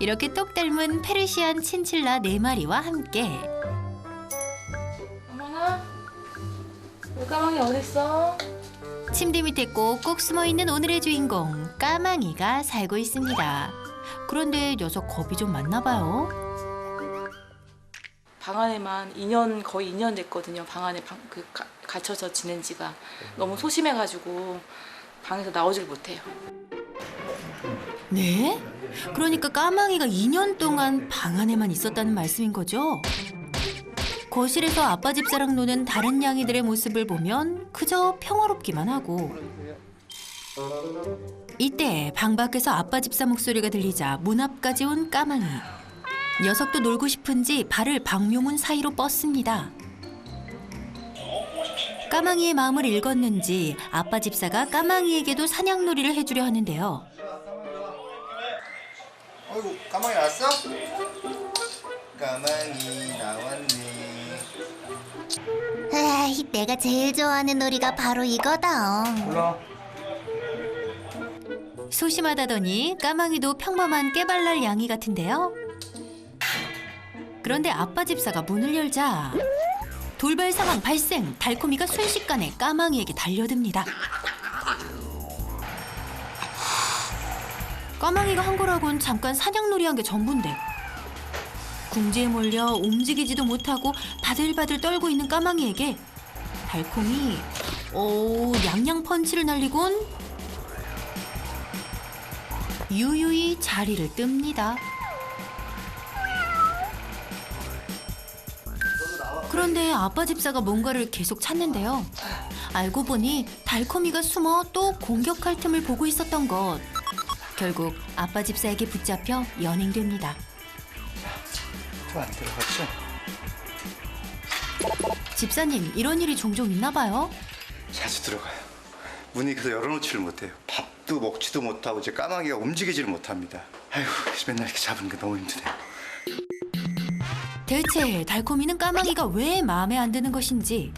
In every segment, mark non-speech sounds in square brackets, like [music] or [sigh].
이렇게 똑 닮은 페르시안 친칠라 네 마리와 함께 어머나, 까망이 어딨어? 침대 밑에 꼭꼭 숨어 있는 오늘의 주인공 까망이가 살고 있습니다. 그런데 녀석 겁이 좀 많나 봐요. 방 안에만 2년 거의 2년 됐거든요. 방 안에 방, 그 가, 갇혀서 지낸 지가 너무 소심해가지고 방에서 나오질 못해요. 네? 그러니까 까망이가 2년 동안 방 안에만 있었다는 말씀인 거죠? 거실에서 아빠 집사랑 노는 다른 양이들의 모습을 보면 그저 평화롭기만 하고 이때 방 밖에서 아빠 집사 목소리가 들리자 문 앞까지 온 까망이 녀석도 놀고 싶은지 발을 방묘문 사이로 뻗습니다. 까망이의 마음을 읽었는지 아빠 집사가 까망이에게도 사냥놀이를 해주려 하는데요. 어이구 까마귀 왔어? 까마귀 나왔네 에이, 내가 제일 좋아하는 놀이가 바로 이거다. 불러 소심하다더니 까망이도 평범한 깨발랄 양이 같은데요. 그런데 아빠 집사가 문을 열자 돌발 상황 발생. 달콤이가 순식간에 까망이에게 달려듭니다. 까망이가 한 거라곤 잠깐 사냥놀이 한 게 전부인데 궁지에 몰려 움직이지도 못하고 바들바들 떨고 있는 까망이에게 달콤이 오 양양 펀치를 날리곤 유유히 자리를 뜹니다. 그런데 아빠 집사가 뭔가를 계속 찾는데요. 알고 보니 달콤이가 숨어 또 공격할 틈을 보고 있었던 것. 결국 아빠 집사에게 붙잡혀 연행됩니다. 또안 들어갔죠? 집사님, 이런 일이 종종 있나 봐요? 자주 들어가요 문이 그래서 열어놓지를 못해요 밥도 먹지도 못하고 이제 까마귀가 움직이지를 못합니다 아휴 맨날 이렇게 잡는 게 너무 힘드네요 대체 달콤이는 까망이가 왜 마음에 안 드는 것인지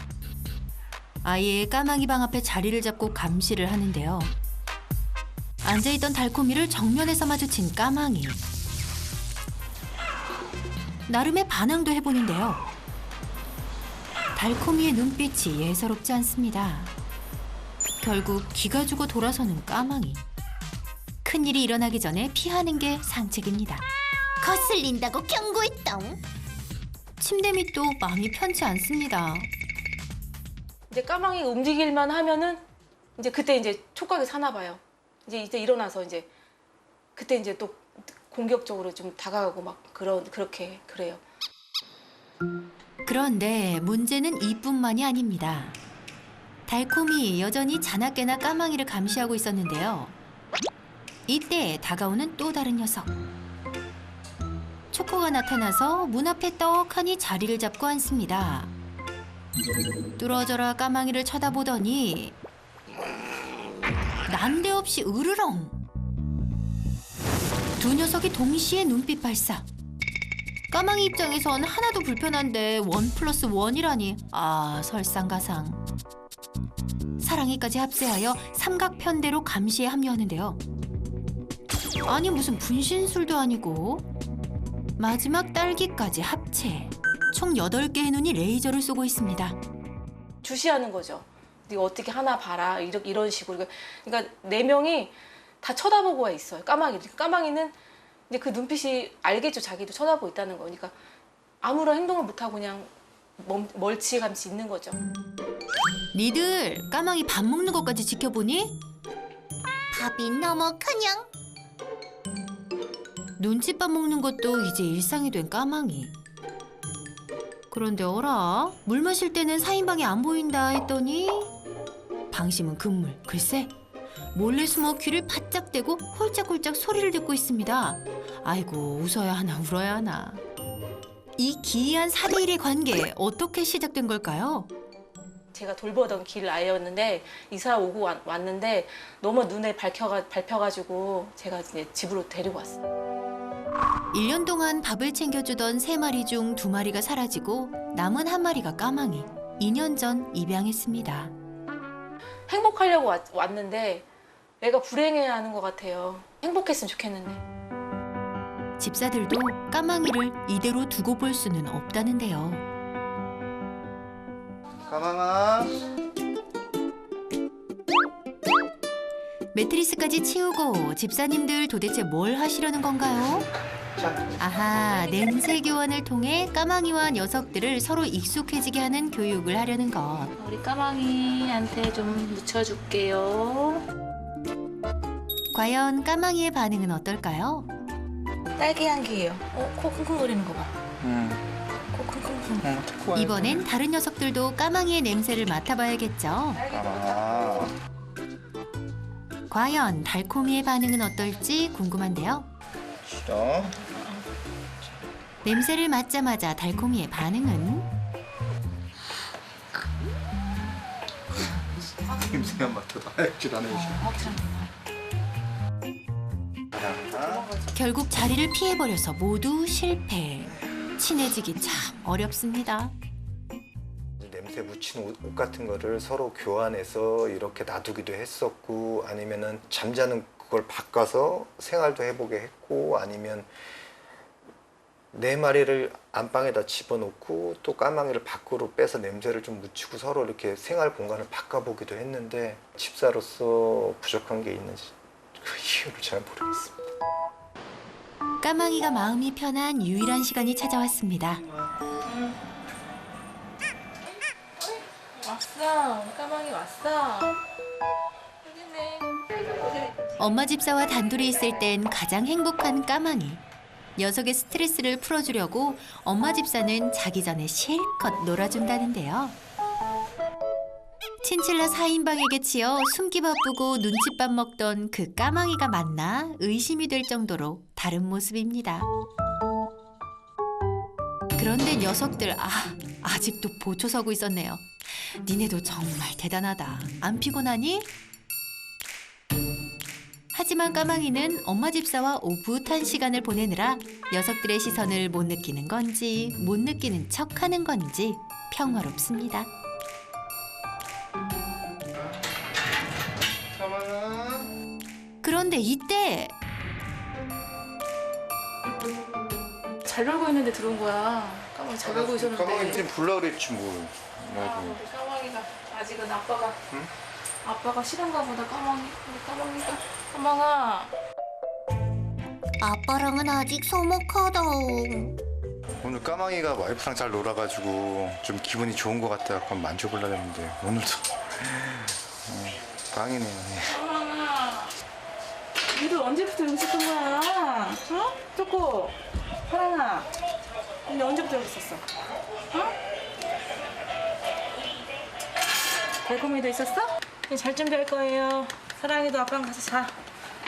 아예 까망이 방 앞에 자리를 잡고 감시를 하는데요. 앉아있던 달콤이를 정면에서 마주친 까망이 나름의 반항도 해보는데요. 달콤이의 눈빛이 예사롭지 않습니다. 결국 기가 죽어 돌아서는 까망이 큰일이 일어나기 전에 피하는 게 상책입니다. 거슬린다고 경고했던. 침대 밑도 마음이 편치 않습니다. 이제 까망이 움직일만 하면은 이제 그때 이제 촉각이 사나 봐요. 이제 이제 일어나서 이제 그때 이제 또 공격적으로 좀 다가가고 막 그런 그렇게 그래요. 그런데 문제는 이뿐만이 아닙니다. 달콤이 여전히 자나깨나 까망이를 감시하고 있었는데요. 이때 다가오는 또 다른 녀석. 초코가 나타나서 문 앞에 떡하니 자리를 잡고 앉습니다. 뚫어져라 까망이를 쳐다보더니 난데없이 으르렁. 두 녀석이 동시에 눈빛 발사. 까망이 입장에선 하나도 불편한데 원 플러스 원이라니 아 설상가상 사랑이까지 합세하여 삼각편대로 감시에 합류하는데요 아니 무슨 분신술도 아니고 마지막 딸기까지 합체 총 8개의 눈이 레이저를 쏘고 있습니다 주시하는 거죠. 네가 어떻게 하나 봐라 이런 이런 식으로 그러니까 네 명이 다 쳐다보고 와 있어요. 까마귀 까마귀는 이제 그 눈빛이 알겠죠. 자기도 쳐다보고 있다는 거니까 아무런 행동을 못 하고 그냥 멈, 멀치감치 있는 거죠. 니들 까망이 밥 먹는 것까지 지켜보니 밥이 너무 커녕. 눈칫밥 먹는 것도 이제 일상이 된 까망이. 그런데 어라 물 마실 때는 사인방에 안 보인다 했더니 방심은 금물 글쎄 몰래 숨어 귀를 바짝 대고 홀짝홀짝 소리를 듣고 있습니다. 아이고 웃어야 하나 울어야 하나. 이 기이한 4대1의 관계 어떻게 시작된 걸까요? 제가 돌보던 길 아이였는데 이사 오고 왔, 왔는데 너무 눈에 밝혀가 밟혀가지고 제가 이제 집으로 데리고 왔어요. 1년 동안 밥을 챙겨주던 세 마리 중 두 마리가 사라지고 남은 한 마리가 까망이. 2년 전 입양했습니다. 행복하려고 왔, 왔는데 애가 불행해하는 것 같아요. 행복했으면 좋겠는데. 집사들도 까망이를 이대로 두고 볼 수는 없다는데요. 까망아. 매트리스까지 치우고 집사님들 도대체 뭘 하시려는 건가요? 아하, 냄새 교환을 통해 까망이와 녀석들을 서로 익숙해지게 하는 교육을 하려는 것. 우리 까망이한테 좀 묻혀줄게요. 과연 까망이의 반응은 어떨까요? 딸기 향기예요. 어, 코 킁킁거리는 거 봐. 응. 코 킁킁킁. 응. 듣고 이번엔 다른 녀석들도 까망이의 냄새를 맡아봐야겠죠. 까망아. 과연 달콤이의 반응은 어떨지 궁금한데요. 싫어. 냄새를 맡자마자 달콤이의 반응은 냄새가 맡아도 알질 않아요. 까망아. 결국 자리를 피해버려서 모두 실패. 친해지기 참 어렵습니다. 냄새 묻힌 옷, 옷 같은 거를 서로 교환해서 이렇게 놔두기도 했었고 아니면은 잠자는 그걸 바꿔서 생활도 해보게 했고 아니면 네 마리를 안방에다 집어넣고 또 까망이를 밖으로 빼서 냄새를 좀 묻히고 서로 이렇게 생활 공간을 바꿔보기도 했는데 집사로서 부족한 게 있는지 그 이유를 잘 모르겠습니다. 까망이가 마음이 편한 유일한 시간이 찾아왔습니다. 왔어. 까망이 왔어. 엄마 집사와 단둘이 있을 땐 가장 행복한 까망이. 녀석의 스트레스를 풀어주려고 엄마 집사는 자기 전에 실컷 놀아준다는데요. 친칠라 4인방에게 치여 숨기 바쁘고 눈칫밥 먹던 그 까망이가 맞나 의심이 될 정도로 다른 모습입니다. 그런데 녀석들 아 아직도 보초 서고 있었네요. 니네도 정말 대단하다. 안 피곤하니? 하지만 까망이는 엄마 집사와 오붓한 시간을 보내느라 녀석들의 시선을 못 느끼는 건지 못 느끼는 척 하는 건지 평화롭습니다. 까망아. 그런데 이때 잘 놀고 있는데 들어온 거야. 까망이 잘 놀고 있었는데. 까망이 좀 불러 그랬지 뭐. 아, 나도. 우리 까망이가 아직은 아빠가 아빠가 싫은가 보다 까망이 우리 까망이가 까망아 아빠랑은 아직 서먹하다. 오늘 까망이가 와이프랑 잘 놀아가지고 좀 기분이 좋은 것 같다. 그럼 만져보려고 했는데 오늘도 [laughs] 어, 빵이네. 까망아 니들 언제부터 여기 있었던 거야? 어? 쪼꼬 사랑아 근데 언제부터 여기 있었어? 어? 달콤이도 있었어? 잘 준비할 거예요 사랑이도 아빠랑 가서 자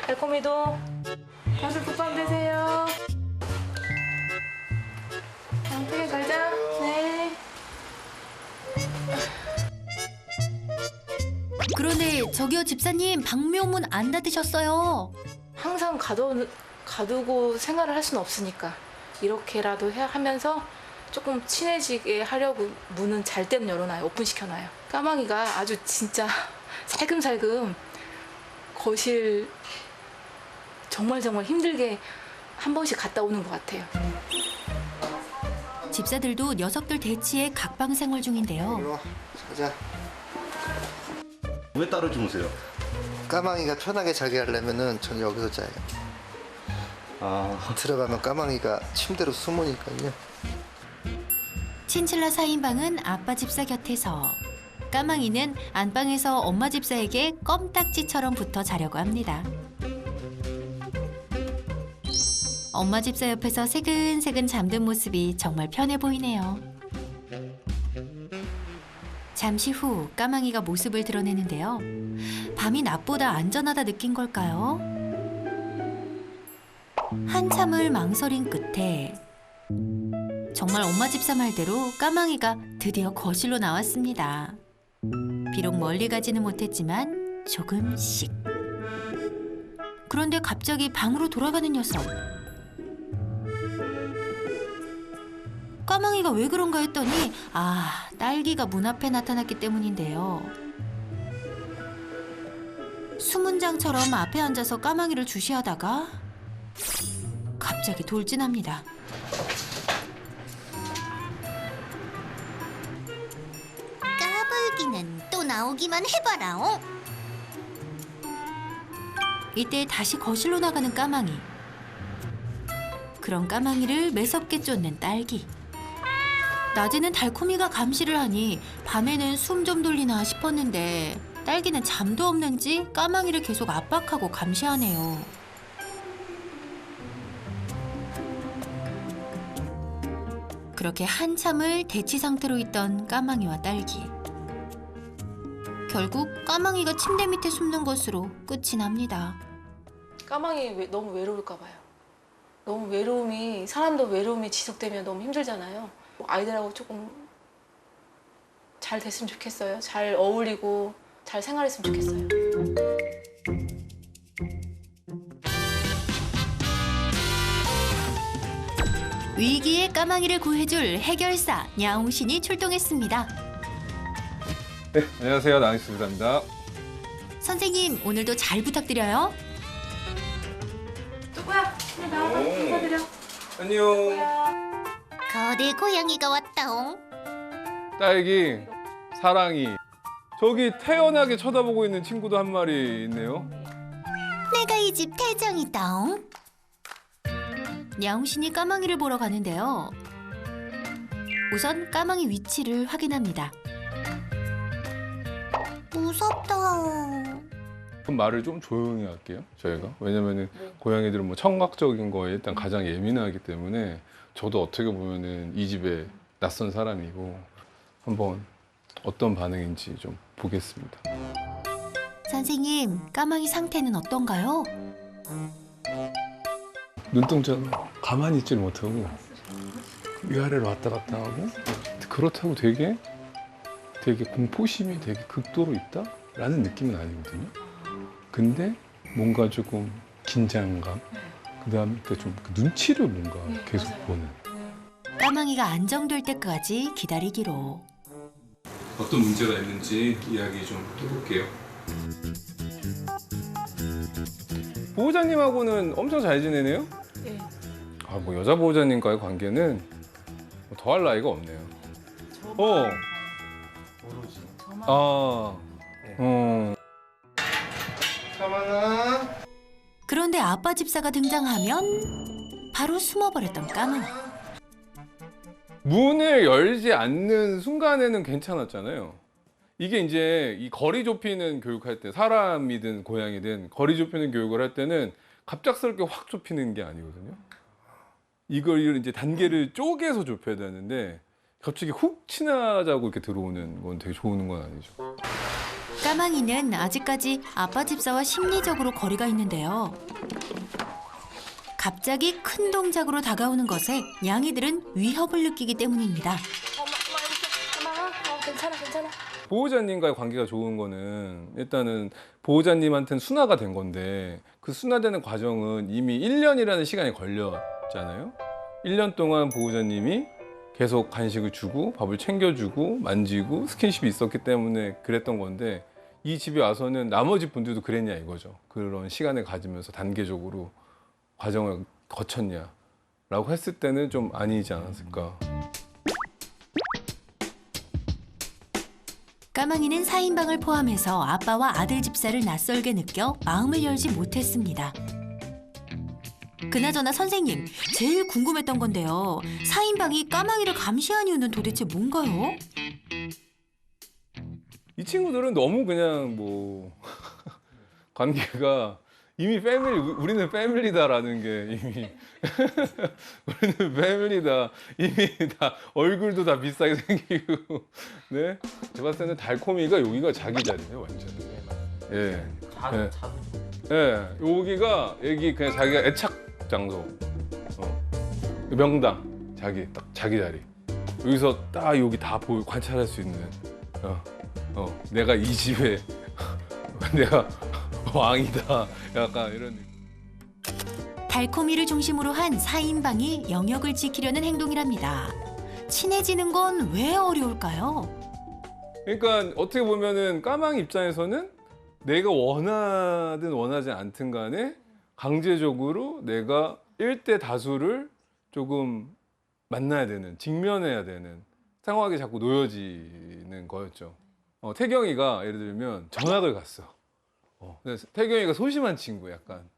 달콤이도 다들 굿밤 되세요 양쪽에 가자 네 그런데 저기요 집사님 방묘문 안 닫으셨어요. 항상 가둬, 가두고 생활을 할 수는 없으니까 이렇게라도 해, 하면서 조금 친해지게 하려고 문은 잘 때는 열어놔요. 오픈시켜놔요. 까망이가 아주 진짜 [laughs] 살금살금 거실 정말 정말 힘들게 한 번씩 갔다 오는 것 같아요. 집사들도 녀석들 대치에 각방 생활 중인데요. 이리 와, 자자. 왜 따로 주무세요? 까망이가 편하게 자게 하려면은 전 여기서 자요. 아, 들어가면 까망이가 침대로 숨으니까요. 친칠라 4인방은 아빠 집사 곁에서 까망이는 안방에서 엄마 집사에게 껌딱지처럼 붙어 자려고 합니다. 엄마 집사 옆에서 새근새근 잠든 모습이 정말 편해 보이네요. 잠시 후 까망이가 모습을 드러내는데요. 밤이 낮보다 안전하다 느낀 걸까요? 한참을 망설인 끝에 정말 엄마 집사 말대로 까망이가 드디어 거실로 나왔습니다. 비록 멀리 가지는 못했지만 조금씩. 그런데 갑자기 방으로 돌아가는 녀석. 까망이가 왜 그런가 했더니 아 딸기가 문 앞에 나타났기 때문인데요. 수문장처럼 앞에 앉아서 까망이를 주시하다가 갑자기 돌진합니다. 까불기는 또 나오기만 해봐라. 어? 이때 다시 거실로 나가는 까망이. 그런 까망이를 매섭게 쫓는 딸기. 낮에는 달콤이가 감시를 하니 밤에는 숨 좀 돌리나 싶었는데 딸기는 잠도 없는지 까망이를 계속 압박하고 감시하네요. 그렇게 한참을 대치 상태로 있던 까망이와 딸기. 결국 까망이가 침대 밑에 숨는 것으로 끝이 납니다. 까망이 왜- 너무 외로울까 봐요. 너무 외로움이 사람도 외로움이 지속되면 너무 힘들잖아요. 아이들하고 조금 잘 됐으면 좋겠어요. 잘 어울리고 잘 생활했으면 좋겠어요. 위기의 까망이를 구해줄 해결사 냐옹신이 출동했습니다. 네, 안녕하세요. 나은수입니다. 선생님 오늘도 잘 부탁드려요. 누구야? 나와봐. 인사드려. 안녕. 거대 고양이가 왔다옹. 딸기, 사랑이. 저기 태연하게 쳐다보고 있는 친구도 한 마리 있네요. 내가 이 집 태정이다옹. 냐옹신이 까망이를 보러 가는데요. 우선 까망이 위치를 확인합니다. 무섭다옹. 그럼 말을 좀 조용히 할게요. 저희가 왜냐면은 고양이들은 뭐 청각적인 거에 일단 가장 예민하기 때문에 저도 어떻게 보면은 이 집에 낯선 사람이고 한번 어떤 반응인지 좀 보겠습니다. 선생님 까망이 상태는 어떤가요? 눈동자가 가만히 있질 못하고 위아래로 왔다 갔다 하고 그렇다고 되게 되게 공포심이 되게 극도로 있다라는 느낌은 아니거든요. 근데 뭔가 조금 긴장감, 그 다음에 좀그 눈치를 뭔가 네, 계속 맞아요. 보는. 까망이가 안정될 때까지 기다리기로. 어떤 문제가 있는지 이야기 좀 해볼게요. 보호자님하고는 엄청 잘 지내네요. 예. 아, 뭐 여자 보호자님과의 관계는 뭐 더할 나위가 없네요. 어. 저만 아. 어. 사망아. 그런데 아빠 집사가 등장하면 바로 숨어버렸던 까망이. 문을 열지 않는 순간에는 괜찮았잖아요. 이게 이제 이 거리 좁히는 교육할 때 사람이든 고양이든 거리 좁히는 교육을 할 때는 갑작스럽게 확 좁히는 게 아니거든요. 이걸 이제 단계를 쪼개서 좁혀야 되는데 갑자기 훅 친하자고 이렇게 들어오는 건 되게 좋은 건 아니죠. 까망이는 아직까지 아빠 집사와 심리적으로 거리가 있는데요. 갑자기 큰 동작으로 다가오는 것에 냥이들은 위협을 느끼기 때문입니다. 보호자님과의 관계가 좋은 거는 일단은 보호자님한테는 순화가 된 건데 그 순화되는 과정은 이미 1년이라는 시간이 걸렸잖아요. 1년 동안 보호자님이 계속 간식을 주고 밥을 챙겨주고 만지고 스킨십이 있었기 때문에 그랬던 건데 이 집에 와서는 나머지 분들도 그랬냐 이거죠. 그런 시간을 가지면서 단계적으로 과정을 거쳤냐라고 했을 때는 좀 아니지 않았을까. 까망이는 4인방을 포함해서 아빠와 아들 집사를 낯설게 느껴 마음을 열지 못했습니다. 그나저나 선생님, 제일 궁금했던 건데요. 4인방이 까망이를 감시한 이유는 도대체 뭔가요? 이 친구들은 너무 그냥 뭐 관계가 이미 패밀리 우- 우리는 패밀리다라는 게 이미 [laughs] 우리는 패밀리다. 이미 다 얼굴도 다 비싸게 생기고. 네? 제가 봤을 때는 달콤이가 여기가 자기 자리네요 완전. 예. 예. 예. 여기가 여기 그냥 자기가 애착 장소. 어. 명당. 자기 딱 자기 자리. 여기서 딱 여기 다 보고 관찰할 수 있는. 어. 어, 내가 이 집에 [laughs] 내가 왕이다. 약간 이런 느낌. 달콤이를 중심으로 한 4인방이 영역을 지키려는 행동이랍니다. 친해지는 건 왜 어려울까요? 그러니까 어떻게 보면은 까망 입장에서는 내가 원하든 원하지 않든 간에 강제적으로 내가 일대 다수를 조금 만나야 되는, 직면해야 되는 상황이 자꾸 놓여지는 거였죠. 어, 태경이가 예를 들면 전학을 갔어. 어, 그래서 태경이가 소심한 친구 약간.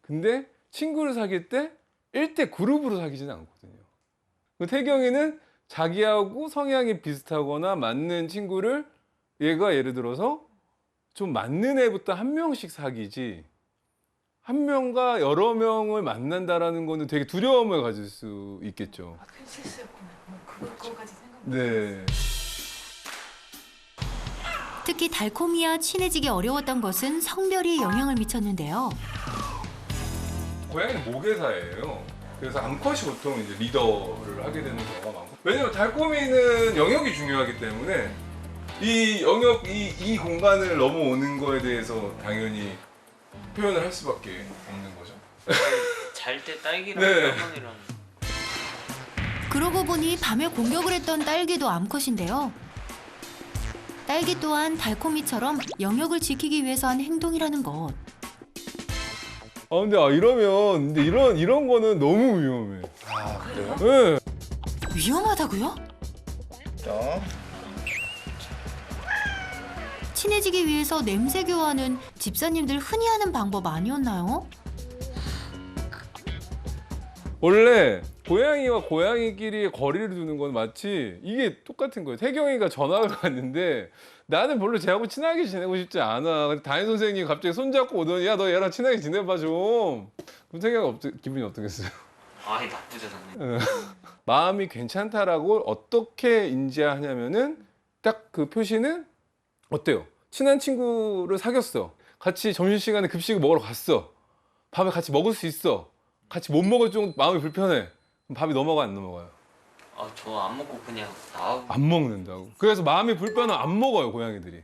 근데 친구를 사귈 때 1대 그룹으로 사귀지는 않거든요. 그 태경이는 자기하고 성향이 비슷하거나 맞는 친구를 얘가 예를 들어서 좀 맞는 애부터 한 명씩 사귀지 한 명과 여러 명을 만난다라는 거는 되게 두려움을 가질 수 있겠죠. 아, 큰 실수였구나. 그거, 그거까지 생각. 네. 특히 달콤이와 친해지기 어려웠던 것은 성별이 영향을 미쳤는데요. 고양이는 모계사예요. 그래서 암컷이 보통 이제 리더를 하게 되는 경우가 많고. 왜냐면 달콤이는 영역이 중요하기 때문에 이 영역, 이, 이 공간을 넘어오는 거에 대해서 당연히 표현을 할 수밖에 없는 거죠. 잘 때 딸기랑 네. 까망이랑 그러고 보니 밤에 공격을 했던 딸기도 암컷인데요. 딸기 또한 달콤이처럼 영역을 지키기 위해서 한 행동이라는 것. 아 근데 아 이러면 근데 이런 이런 거는 너무 위험해. 아 그래요? 네. 위험하다고요? 어? 친해지기 위해서 냄새 교환은 집사님들 흔히 하는 방법 아니었나요? 원래 고양이와 고양이끼리 거리를 두는 건 마치 이게 똑같은 거예요. 태경이가 전학을 갔는데 나는 별로 쟤하고 친하게 지내고 싶지 않아. 근데 담임 선생님이 갑자기 손잡고 오더니 야 너 얘랑 친하게 지내봐 좀. 그럼 태경이가 어떠, 기분이 어떻겠어요? 아이 나쁘죠 당연히 마음이 괜찮다라고 어떻게 인지하냐면은 딱 그 표시는 어때요? 친한 친구를 사귀었어. 같이 점심시간에 급식을 먹으러 갔어. 밥을 같이 먹을 수 있어. 같이 못 먹을 정도 마음이 불편해. 밥이 넘어가 안 넘어가요? 아 저 안 먹고 그냥 나가고 안 먹는다고. 그래서 마음이 불편하면 안 먹어요, 고양이들이.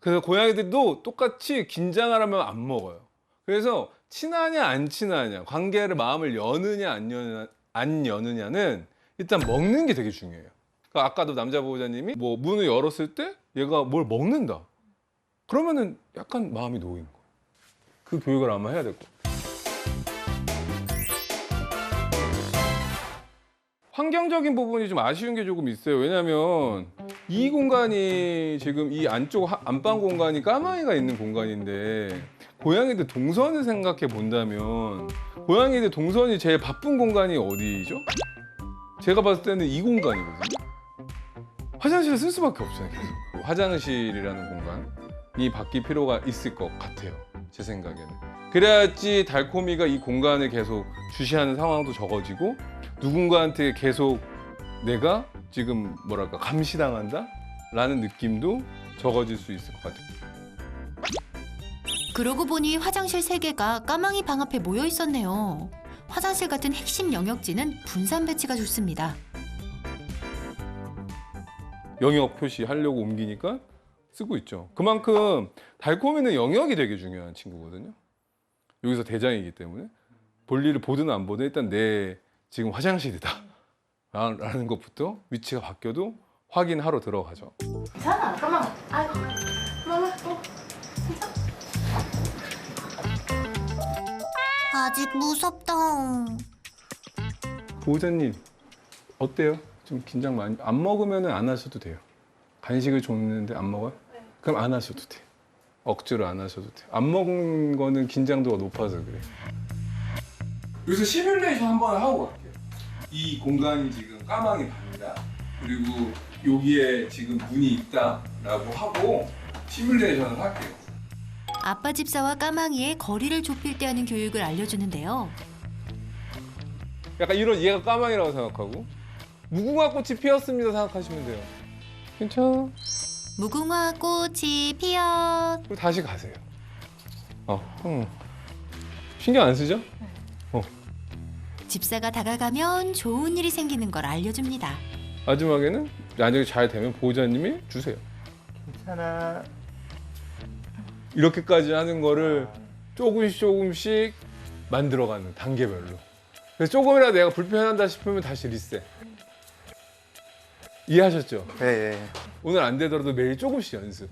그래서 고양이들도 똑같이 긴장을 하면 안 먹어요. 그래서 친하냐 안 친하냐, 관계를 마음을 여느냐 안 여느냐, 안 여느냐는 일단 먹는 게 되게 중요해요. 그러니까 아까도 남자 보호자님이 뭐 문을 열었을 때 얘가 뭘 먹는다. 그러면은 약간 마음이 놓인 거. 그 교육을 아마 해야 될 거. 환경적인 부분이 좀 아쉬운 게 조금 있어요. 왜냐하면 이 공간이 지금 이 안쪽 하- 안방 공간이 까마귀가 있는 공간인데 고양이들 동선을 생각해 본다면 고양이들 동선이 제일 바쁜 공간이 어디죠? 제가 봤을 때는 이 공간이거든요. 화장실을 쓸 수밖에 없잖아요. 계속. 화장실이라는 공간이 바뀔 필요가 있을 것 같아요. 제 생각에는. 그래야지 달콤이가 이 공간을 계속 주시하는 상황도 적어지고 누군가한테 계속 내가 지금 뭐랄까 감시당한다? 라는 느낌도 적어질 수 있을 것 같아요. 그러고 보니 화장실 세개가 까망이 방 앞에 모여 있었네요. 화장실 같은 핵심 영역지는 분산 배치가 좋습니다. 영역 표시하려고 옮기니까 쓰고 있죠. 그만큼 달콤이는 영역이 되게 중요한 친구거든요. 여기서 대장이기 때문에 볼일을 보든 안 보든 일단 내 지금 화장실이다. 라는 것부터 위치가 바뀌어도 확인하러 들어가죠. 이상아. 아이고, 까망아. 어. 아직 무섭다. 보호자님 어때요? 좀 긴장 많이 안 먹으면 안 하셔도 돼요. 간식을 줬는데 안 먹어요? 그럼 안 하셔도 돼. 억지로 안 하셔도 돼. 안 먹은 거는 긴장도가 높아서 그래. 여기서 시뮬레이션 한번 하고 갈게요. 이 공간이 지금 까망이 방이다. 그리고 여기에 지금 문이 있다라고 하고 시뮬레이션을 할게요. 아빠 집사와 까망이의 거리를 좁힐 때 하는 교육을 알려주는데요. 약간 이런 얘가 까망이라고 생각하고 무궁화 꽃이 피었습니다 생각하시면 돼요. 괜찮아. 무궁화 꽃이 피었. 그리고 다시 가세요. 어, 음. 신경 안 쓰죠? 집사가 다가가면 좋은 일이 생기는 걸 알려줍니다. 마지막에는 만약에 잘 되면 보호자님이 주세요. 괜찮아. 이렇게까지 하는 거를 조금씩 조금씩 만들어가는 단계별로. 그래서 조금이라도 내가 불편한다 싶으면 다시 리셋. 이해하셨죠? 예, 예. 오늘 안 되더라도 매일 조금씩 연습.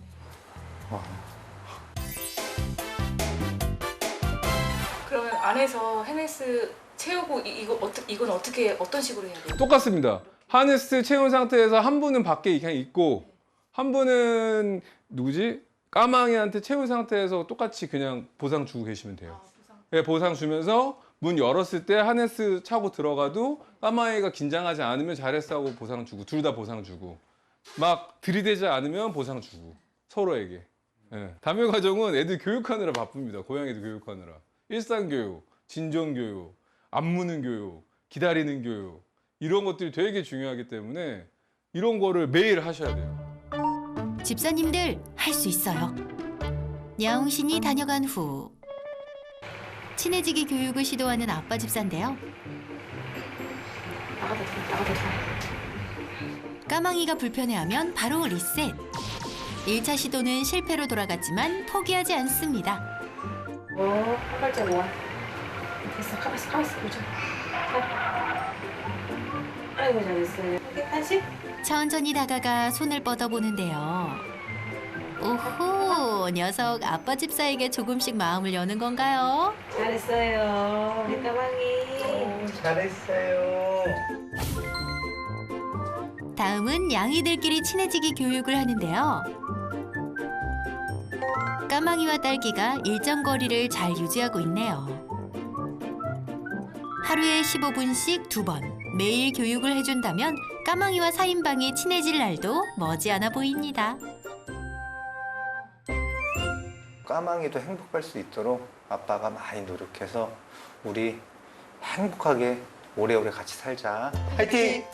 그러면 아, 안에서 헤네스 채우고 이, 이거 어떻게 이건 어떻게 어떤 식으로 해야 돼요? 똑같습니다. 하네스 채운 상태에서 한 분은 밖에 그냥 있고 한 분은 누구지? 까망이한테 채운 상태에서 똑같이 그냥 보상 주고 계시면 돼요. 예, 보상 주면서 문 열었을 때 하네스 차고 들어가도 까마귀가 긴장하지 않으면 잘했어 하고 보상 주고 둘 다 보상 주고 막 들이대지 않으면 보상 주고 서로에게 예. 담요 과정은 애들 교육하느라 바쁩니다 고양이들 교육하느라 일상 교육 진정 교육 안 무는 교육 기다리는 교육 이런 것들이 되게 중요하기 때문에 이런 거를 매일 하셔야 돼요 집사님들 할 수 있어요. 야옹신이 다녀간 후 친해지기 교육을 시도하는 아빠 집사인데요. 까망이가 불편해하면 바로 리셋. 1차 시도는 실패로 돌아갔지만 포기하지 않습니다. 오, 한 발짝 모아. 됐어, 가만 있어, 가만 있어, 보자. 아이고 잘했어요. 한식? 천천히 다가가 손을 뻗어보는데요. 오호, 녀석 아빠 집사에게 조금씩 마음을 여는 건가요? 잘했어요, 우리 까망이. 잘했어요. 다음은 양이들끼리 친해지기 교육을 하는데요. 까망이와 딸기가 일정 거리를 잘 유지하고 있네요. 하루에 15분씩 두 번 매일 교육을 해준다면 까망이와 사인방이 친해질 날도 머지않아 보입니다. 까망이도 행복할 수 있도록 아빠가 많이 노력해서 우리 행복하게 오래오래 같이 살자. 화이팅!